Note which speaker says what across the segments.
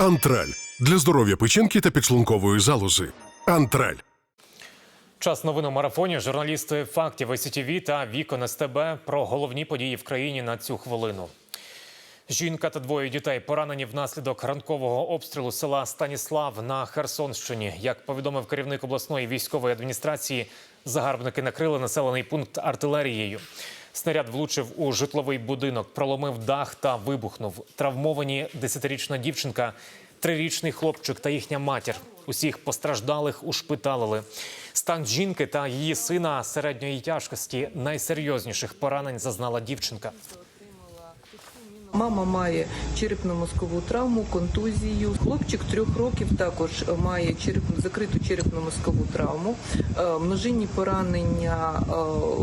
Speaker 1: Антраль для здоров'я печінки та підшлункової залози. Антраль.
Speaker 2: Час новин у марафоні. Журналісти фактів СІТВ та Вікон СТБ про головні події в країні на цю хвилину. Жінка та двоє дітей поранені внаслідок ранкового обстрілу села Станіслав на Херсонщині. Як повідомив керівник обласної військової адміністрації, загарбники накрили населений пункт артилерією. Снаряд влучив у житловий будинок, проломив дах та вибухнув. Травмовані десятирічна дівчинка, трирічний хлопчик та їхня матір. Усіх постраждалих ушпиталили. Стан жінки та її сина середньої тяжкості найсерйозніших поранень зазнала дівчинка.
Speaker 3: Мама має черепно-мозкову травму, контузію. Хлопчик трьох років також має череп, закриту черепно-мозкову травму, е, множинні поранення е,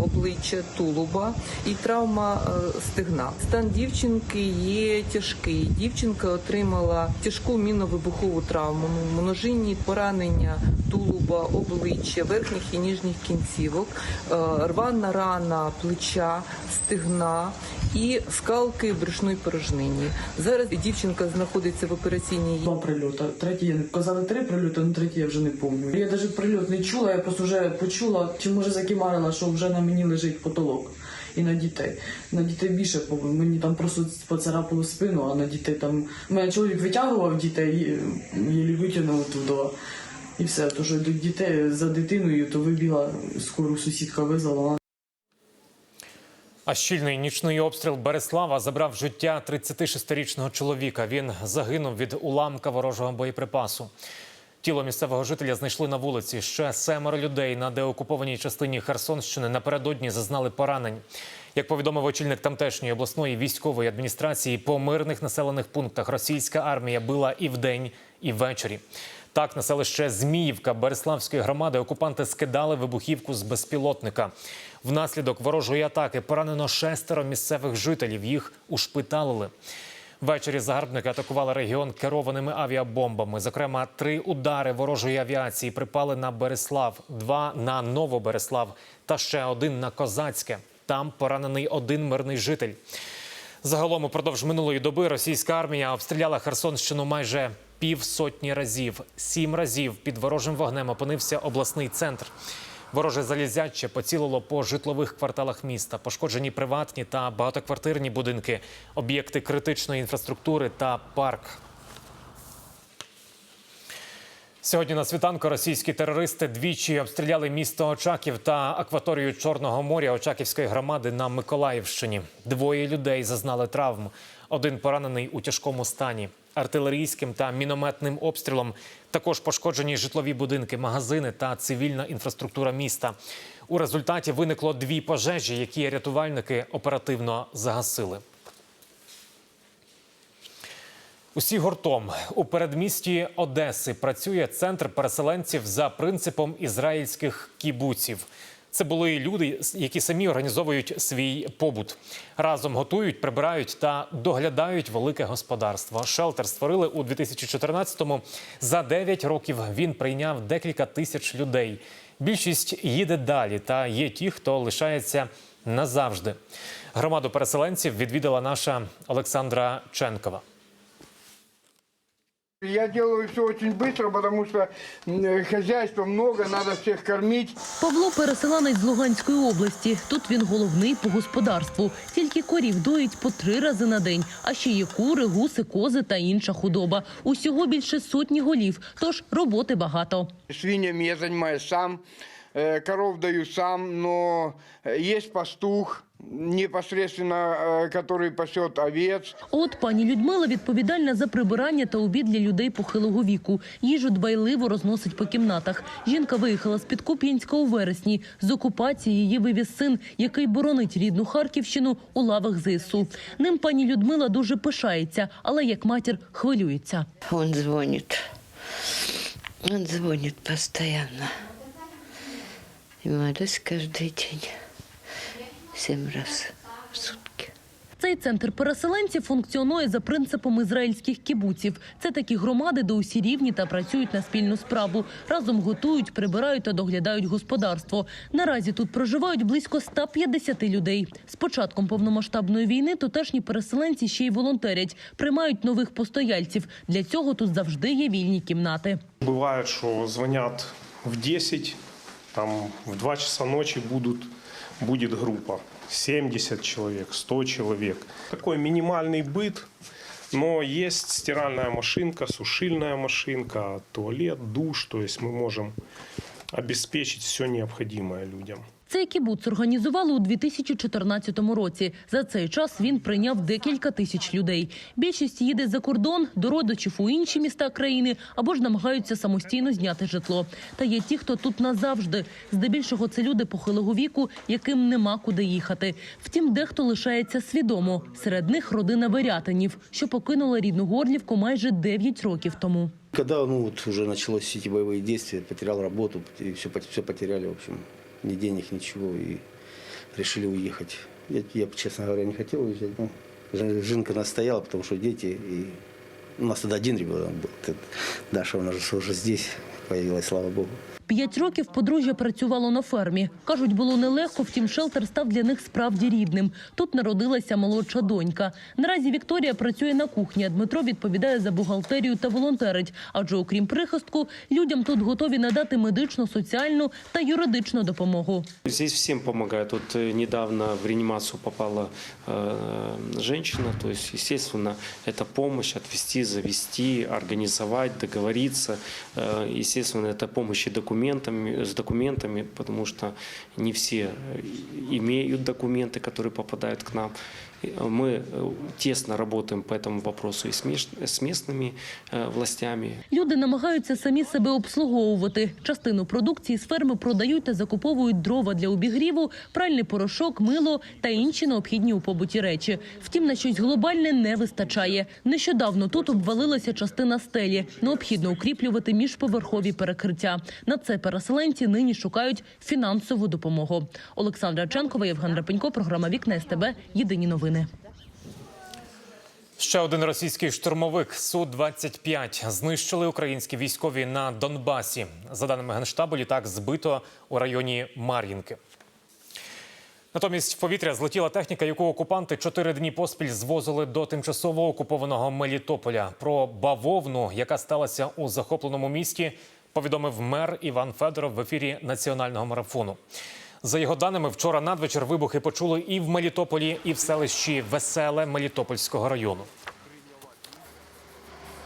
Speaker 3: обличчя, тулуба і травма е, стегна. Стан дівчинки є тяжкий. Дівчинка отримала тяжку мінно-вибухову травму, множинні поранення тулуба, обличчя, верхніх і нижніх кінцівок, рвана рана плеча, стегна і скалки брюшної порожнині. Зараз дівчинка знаходиться в операційній
Speaker 4: Два прильоти. Третій казали три прильоти, але третій я вже не пам'ятаю. Я навіть прильот не чула, я просто вже почула, чи може закимарила, що вже на мені лежить потолок. І на дітей. На дітей більше мені там просто поцарапало спину, а на дітей там. Мене чоловік витягував дітей, і витягнув туди. І все, то що дітей за дитиною, то вибігла скору сусідка визвала.
Speaker 2: А щільний нічний обстріл Береслава забрав життя 36-річного чоловіка. Він загинув від уламка ворожого боєприпасу. Тіло місцевого жителя знайшли на вулиці. Ще семеро людей на деокупованій частині Херсонщини напередодні зазнали поранень. Як повідомив очільник тамтешньої обласної військової адміністрації, по мирних населених пунктах російська армія била і вдень, і ввечері. Так, на селище Зміївка Береславської громади окупанти скидали вибухівку з безпілотника. Внаслідок ворожої атаки поранено шестеро місцевих жителів. Їх ушпиталили. Ввечері загарбники атакували регіон керованими авіабомбами. Зокрема, три удари ворожої авіації припали на Береслав, два на Новобереслав та ще один на Козацьке. Там поранений один мирний житель. Загалом упродовж минулої доби російська армія обстріляла Херсонщину майже півсотні разів. Сім разів під ворожим вогнем опинився обласний центр. Вороже залізяче поцілило по житлових кварталах міста, пошкоджені приватні та багатоквартирні будинки, об'єкти критичної інфраструктури та парк. Сьогодні на світанку російські терористи двічі обстріляли місто Очаків та акваторію Чорного моря Очаківської громади на Миколаївщині. Двоє людей зазнали травм. Один поранений у тяжкому стані. Артилерійським та мінометним обстрілом також пошкоджені житлові будинки, магазини та цивільна інфраструктура міста. У результаті виникло дві пожежі, які рятувальники оперативно загасили. Усі гуртом у передмісті Одеси працює центр переселенців за принципом ізраїльських кібуців. Це були люди, які самі організовують свій побут. Разом готують, прибирають та доглядають велике господарство. Шелтер створили у 2014-му. За 9 років він прийняв декілька тисяч людей. Більшість їде далі, та є ті, хто лишається назавжди. Громаду переселенців відвідала наша Олександра Ченкова.
Speaker 5: Я делаю все очень быстро, потому что м, хозяйства много, надо всех кормить.
Speaker 6: Павло переселенець з Луганської області. Тут він головний по господарству. Тільки корів доїть по три рази на день. А ще є кури, гуси, кози та інша худоба. Усього більше сотні голів, тож роботи багато.
Speaker 5: Свиньями я занимаюсь сам, э, коров даю сам, но э, есть пастух, непосредственно, э, который пасет овец.
Speaker 6: От пані Людмила відповідальна за прибирання та обід для людей похилого віку. Їжу дбайливо розносить по кімнатах. Жінка виїхала з під Куп'янська у вересні. З окупації її вивіз син, який боронить рідну Харківщину у лавах ЗСУ. Ним пані Людмила дуже пишається, але як матір хвилюється.
Speaker 7: Он звонит. Он звонит постоянно. И молюсь каждый день. Семь раз в сутки.
Speaker 6: Цей центр переселенців функціонує за принципом ізраїльських кібуців. Це такі громади, де усі рівні та працюють на спільну справу. Разом готують, прибирають та доглядають господарство. Наразі тут проживають близько 150 людей. З початком повномасштабної війни тутешні переселенці ще й волонтерять, приймають нових постояльців. Для цього тут завжди є вільні кімнати.
Speaker 8: Бывает, что звонят в 10, там в 2 часа ночи будут, будет группа. 70 человек, 100 человек. Такой минимальный быт, но есть стиральная машинка, сушильная машинка, туалет, душ. То есть мы можем обеспечить все необходимое людям.
Speaker 6: Цей кібуц організували у 2014 році. За цей час він прийняв декілька тисяч людей. Більшість їде за кордон, до родичів у інші міста країни або ж намагаються самостійно зняти житло. Та є ті, хто тут назавжди. Здебільшого це люди похилого віку, яким нема куди їхати. Втім, дехто лишається свідомо. Серед них родина Верятинів, що покинула рідну Горлівку майже 9 років тому.
Speaker 9: Когда ну, вот уже началось эти боевые действия, потерял работу, и все, все потеряли, в общем, ни денег, ничего, и решили уехать. Я, я, честно говоря, не хотел уезжать, но Жинка настояла, потому что дети, и у нас тогда один ребенок был. Даша у нас же уже здесь появилась, слава богу.
Speaker 6: П'ять років подружжя працювало на фермі. Кажуть, було нелегко, втім шелтер став для них справді рідним. Тут народилася молодша донька. Наразі Вікторія працює на кухні, а Дмитро відповідає за бухгалтерію та волонтерить. Адже окрім прихистку, людям тут готові надати медичну, соціальну та юридичну допомогу.
Speaker 10: Здесь всем помогают. Вот э, недавно в реанимацию попала э, женщина, то есть, естественно, это помощь отвести, завести, организовать, договориться. Э, естественно, это помощь и документами, с документами, потому что не все э, имеют документы, которые попадают к нам. И, э, Мы э, тесно работаем по этому вопросу и с меж- с местными э, властями,
Speaker 6: Люди намагаються самі себе обслуговувати. Частину продукції з ферми продають та закуповують дрова для обігріву, пральний порошок, мило та інші необхідні у побуті речі. Втім, на щось глобальне не вистачає. Нещодавно тут обвалилася частина стелі. Необхідно укріплювати міжповерхові перекриття. На це переселенці нині шукають фінансову допомогу. Олександра Ченкова, Євген Рапенько, програма Вікна СТБ. Єдині новини.
Speaker 2: Ще один російський штурмовик Су-25 знищили українські військові на Донбасі. За даними генштабу, літак збито у районі Мар'їнки. Натомість в повітря злетіла техніка, яку окупанти чотири дні поспіль звозили до тимчасово окупованого Мелітополя. Про бавовну, яка сталася у захопленому місті, повідомив мер Іван Федоров в ефірі національного марафону. За його даними, вчора надвечір вибухи почули і в Мелітополі, і в селищі Веселе Мелітопольського району.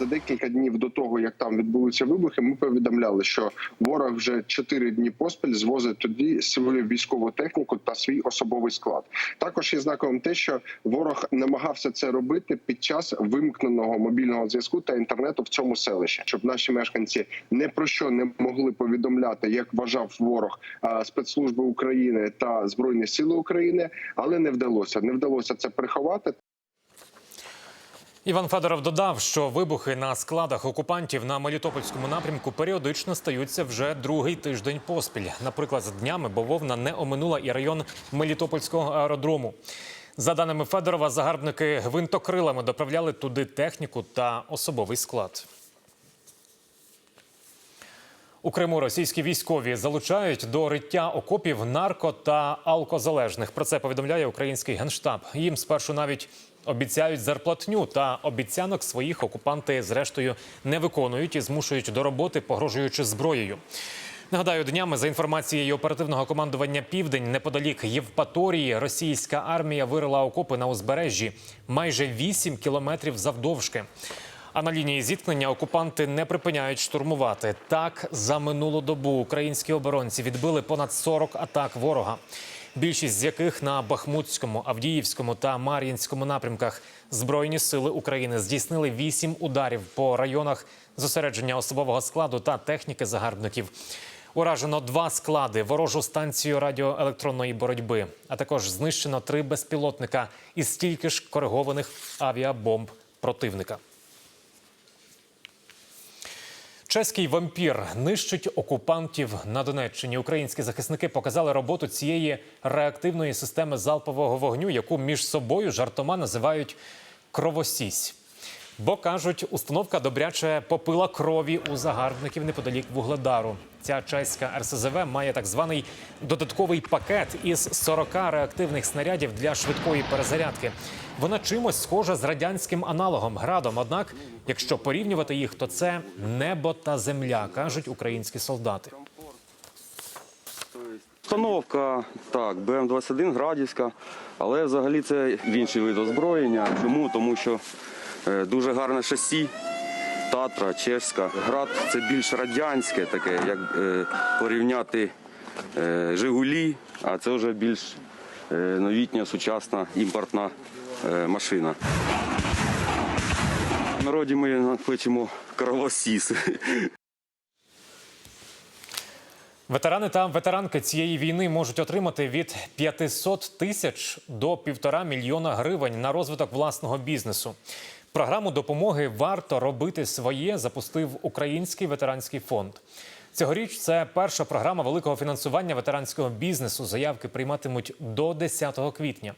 Speaker 11: За декілька днів до того, як там відбулися вибухи, ми повідомляли, що ворог вже чотири дні поспіль звозить тоді свою військову техніку та свій особовий склад. Також є знаковим те, що ворог намагався це робити під час вимкненого мобільного зв'язку та інтернету в цьому селищі, щоб наші мешканці не про що не могли повідомляти, як вважав ворог спецслужби України та збройні сили України, але не вдалося. Не вдалося це приховати.
Speaker 2: Іван Федоров додав, що вибухи на складах окупантів на Мелітопольському напрямку періодично стаються вже другий тиждень поспіль. Наприклад, з днями бововна не оминула і район Мелітопольського аеродрому. За даними Федорова, загарбники гвинтокрилами доправляли туди техніку та особовий склад. У Криму російські військові залучають до риття окопів нарко та алкозалежних. Про це повідомляє український генштаб. Їм спершу навіть обіцяють зарплатню та обіцянок своїх окупанти зрештою не виконують і змушують до роботи, погрожуючи зброєю. Нагадаю, днями за інформацією оперативного командування Південь неподалік Євпаторії російська армія вирила окопи на узбережжі майже 8 кілометрів завдовжки. А на лінії зіткнення окупанти не припиняють штурмувати. Так, за минулу добу українські оборонці відбили понад 40 атак ворога. Більшість з яких на Бахмутському, Авдіївському та Мар'їнському напрямках Збройні сили України здійснили вісім ударів по районах зосередження особового складу та техніки загарбників. Уражено два склади, ворожу станцію радіоелектронної боротьби, а також знищено три безпілотника і стільки ж коригованих авіабомб противника. Чеський вампір нищить окупантів на Донеччині. Українські захисники показали роботу цієї реактивної системи залпового вогню, яку між собою жартома називають кровосісь. Бо кажуть, установка добряче попила крові у загарбників неподалік вугледару. Ця чеська РСЗВ має так званий додатковий пакет із 40 реактивних снарядів для швидкої перезарядки. Вона чимось схожа з радянським аналогом градом. Однак, якщо порівнювати їх, то це небо та земля, кажуть українські солдати.
Speaker 12: Установка так, БМ-21 Градівська, але взагалі це інший вид озброєння. Чому? Тому що дуже гарне шасі, Татра, чеська. Град це більш радянське таке, як е, порівняти е, Жигулі, а це вже більш е, новітня, сучасна імпортна е, машина. В народі ми кличемо кровосіс.
Speaker 2: Ветерани та ветеранки цієї війни можуть отримати від 500 тисяч до півтора мільйона гривень на розвиток власного бізнесу. Програму допомоги варто робити своє запустив Український ветеранський фонд. Цьогоріч це перша програма великого фінансування ветеранського бізнесу. Заявки прийматимуть до 10 квітня.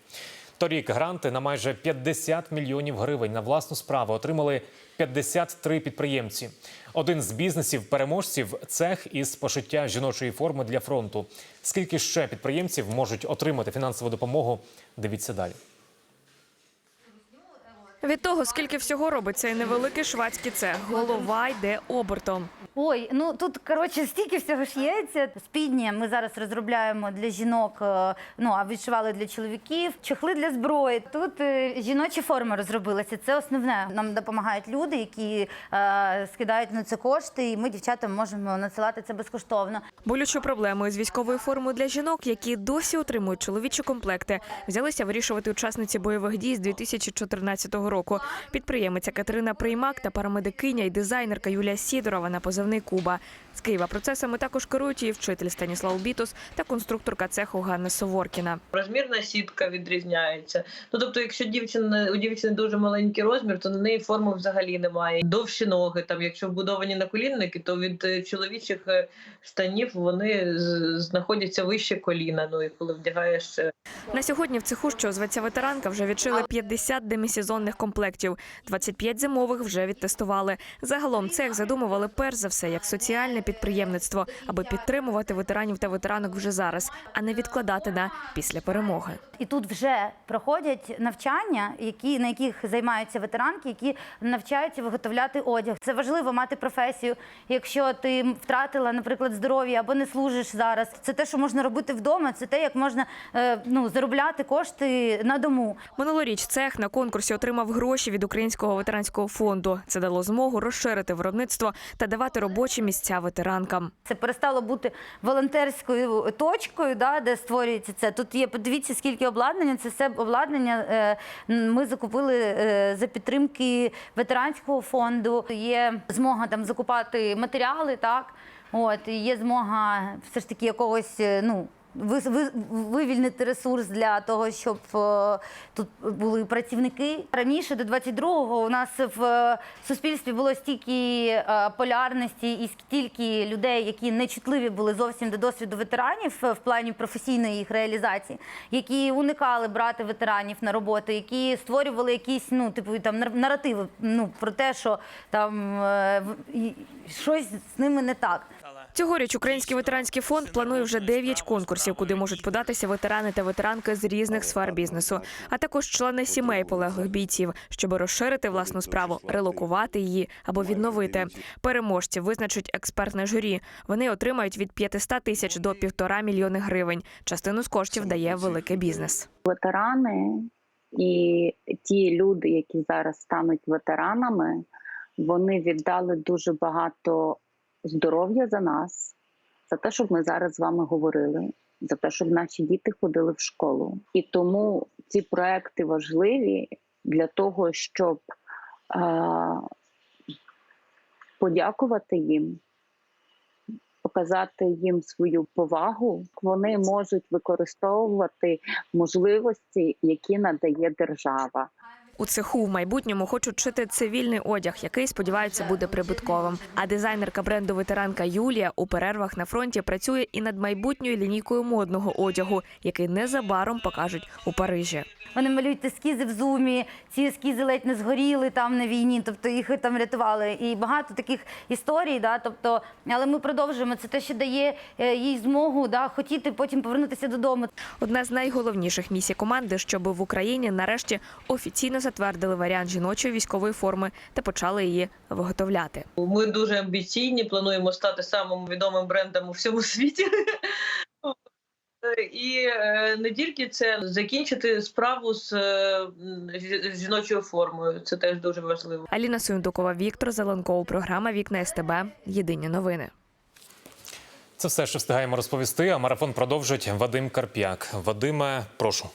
Speaker 2: Торік гранти на майже 50 мільйонів гривень на власну справу отримали 53 підприємці. Один з бізнесів переможців цех із пошиття жіночої форми для фронту. Скільки ще підприємців можуть отримати фінансову допомогу? Дивіться далі.
Speaker 13: Від того, скільки всього робить цей невеликий швадський цех, голова йде обертом.
Speaker 14: Ой, ну тут коротше стільки всього ж є. Спідні. Ми зараз розробляємо для жінок. е, Ну а відшивали для чоловіків, чохли для зброї. Тут е, жіночі форми розробилися. Це основне. Нам допомагають люди, які е, скидають на це кошти, і ми дівчатам можемо надсилати це безкоштовно.
Speaker 13: Болючу проблему із військовою формою для жінок, які досі отримують чоловічі комплекти, взялися вирішувати учасниці бойових дій з 2014 року. Підприємиця Катерина Приймак та парамедикиня і дизайнерка Юлія Сідорова на позивний Куба. З Києва процесами також керують її вчитель Станіслав Бітус та конструкторка цеху Ганна Соворкіна.
Speaker 15: Розмірна сітка відрізняється. Ну тобто, якщо дівчина у дівчини дуже маленький розмір, то на неї форми взагалі немає. Довші ноги, там, якщо вбудовані наколінники, то від е, чоловічих е, штанів вони знаходяться вище коліна. Ну і коли вдягаєш е,
Speaker 13: На сьогодні в цеху, що зветься ветеранка, вже відшили 50 демісезонних комплектів. 25 зимових вже відтестували. Загалом цех задумували перш за все як соціальне підприємництво, аби підтримувати ветеранів та ветеранок вже зараз, а не відкладати на після перемоги.
Speaker 14: І тут вже проходять навчання, які на яких займаються ветеранки, які навчаються виготовляти одяг. Це важливо мати професію. Якщо ти втратила, наприклад, здоров'я або не служиш зараз, це те, що можна робити вдома. Це те, як можна е, ну заробляти кошти на дому.
Speaker 13: Минулоріч цех на конкурсі отримав гроші від Українського ветеранського фонду. Це дало змогу розширити виробництво та давати робочі місця ветеранкам.
Speaker 14: Це перестало бути волонтерською точкою, да, де створюється це. Тут є, подивіться, скільки обладнання. Це все обладнання е, ми закупили е, за підтримки ветеранського фонду. Є змога там закупати матеріали, так. От, є змога все ж таки якогось, е, ну. Ви- ви- Вивільнити ресурс для того, щоб е, тут були працівники. Раніше до 22-го у нас в е, суспільстві було стільки е, полярності і стільки людей, які нечутливі були зовсім до досвіду ветеранів в плані професійної їх реалізації, які уникали брати ветеранів на роботу, які створювали якісь ну типу там нар- наративи ну про те, що там щось з ними не так.
Speaker 13: Цьогоріч Український ветеранський фонд планує вже 9 конкурсів, куди можуть податися ветерани та ветеранки з різних сфер бізнесу, а також члени сімей полеглих бійців, щоб розширити власну справу, релокувати її або відновити. Переможці визначить експертне журі. Вони отримають від 500 тисяч до півтора мільйони гривень. Частину з коштів дає великий бізнес.
Speaker 16: ветерани і ті люди, які зараз стануть ветеранами, вони віддали дуже багато здоров'я за нас, за те, щоб ми зараз з вами говорили, за те, щоб наші діти ходили в школу. І тому ці проекти важливі для того, щоб е, подякувати їм. Показати їм свою повагу, вони можуть використовувати можливості, які надає держава.
Speaker 13: У цеху в майбутньому хочуть шити цивільний одяг, який сподіваються буде прибутковим. А дизайнерка бренду ветеранка Юлія у перервах на фронті працює і над майбутньою лінійкою модного одягу, який незабаром покажуть у Парижі.
Speaker 14: Вони малюють ескізи в зумі, ці ескізи ледь не згоріли там на війні, тобто їх там рятували. І багато таких історій, да, тобто, але ми продовжуємо. Це те, що дає е, їй змогу да, хотіти потім повернутися додому.
Speaker 13: Одна з найголовніших місій команди, щоб в Україні нарешті офіційно затвердили варіант жіночої військової форми та почали її виготовляти.
Speaker 15: Ми дуже амбіційні, плануємо стати самим відомим брендом у всьому світі. І е, не тільки це закінчити справу з е, жі- жіночою формою. Це теж дуже важливо.
Speaker 13: Аліна Сундукова, Віктор Зеленков. Програма Вікна СТБ. Єдині новини.
Speaker 2: Це все, що встигаємо розповісти. А марафон продовжить Вадим Карп'як. Вадиме, прошу.